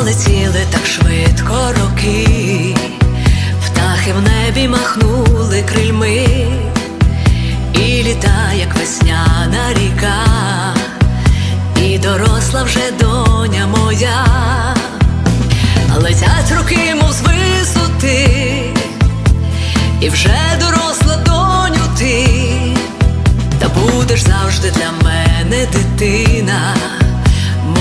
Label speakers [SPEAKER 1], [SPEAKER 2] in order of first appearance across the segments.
[SPEAKER 1] Пролетіли так швидко роки, птахи в небі махнули крильми, і літа, як весняна ріка, і доросла вже доня моя, летять роки, мов з висоти, і вже доросла доню ти, та будеш завжди для мене дитина,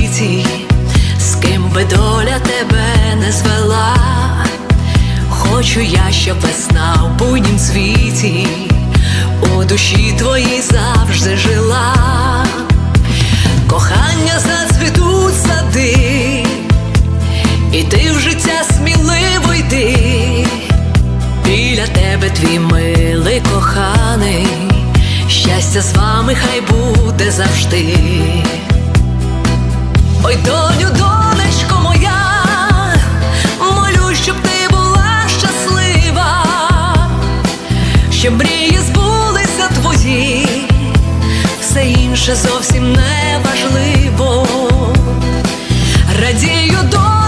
[SPEAKER 1] світі, з ким би доля тебе не звела. Хочу я, щоб весна в буйнім світі у душі твоїй завжди жила. Кохання зацвітуть сади, і ти в життя сміливо йди. Біля тебе твій милий коханий, щастя з вами хай буде завжди. Ой, доню, донечко моя, молю, щоб ти була щаслива, щоб мрії збулися твої, все інше зовсім не важливо. Радію до.